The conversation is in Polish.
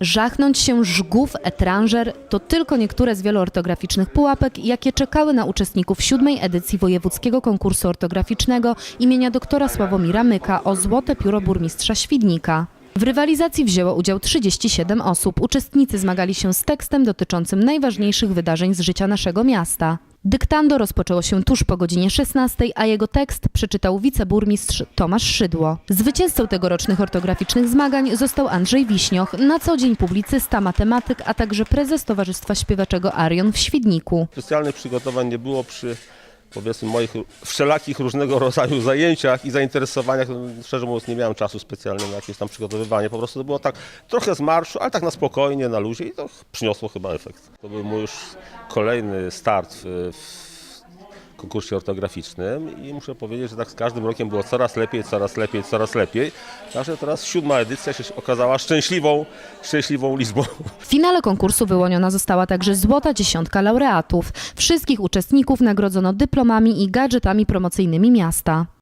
Żachnąć się żgów etranżer to tylko niektóre z wielu ortograficznych pułapek, jakie czekały na uczestników siódmej edycji Wojewódzkiego Konkursu Ortograficznego imienia doktora Sławomira Myka o Złote Pióro Burmistrza Świdnika. W rywalizacji wzięło udział 37 osób. Uczestnicy zmagali się z tekstem dotyczącym najważniejszych wydarzeń z życia naszego miasta. Dyktando rozpoczęło się tuż po godzinie 16, a jego tekst przeczytał wiceburmistrz Tomasz Szydło. Zwycięzcą tegorocznych ortograficznych zmagań został Andrzej Wiśnioch, na co dzień publicysta, matematyk, a także prezes Towarzystwa Śpiewaczego Arion w Świdniku. Specjalnych przygotowań nie było przy powiedzmy moich wszelakich różnego rodzaju zajęciach i zainteresowaniach. No, Szczerze mówiąc nie miałem czasu specjalnie na jakieś tam przygotowywanie. Po prostu to było tak trochę z marszu, ale tak na spokojnie, na luzie i to przyniosło chyba efekt. To był mój już kolejny start w konkursie ortograficznym i muszę powiedzieć, że tak z każdym rokiem było coraz lepiej, coraz lepiej, coraz lepiej. Także teraz siódma edycja się okazała szczęśliwą, szczęśliwą liczbą. W finale konkursu wyłoniona została także złota dziesiątka laureatów. Wszystkich uczestników nagrodzono dyplomami i gadżetami promocyjnymi miasta.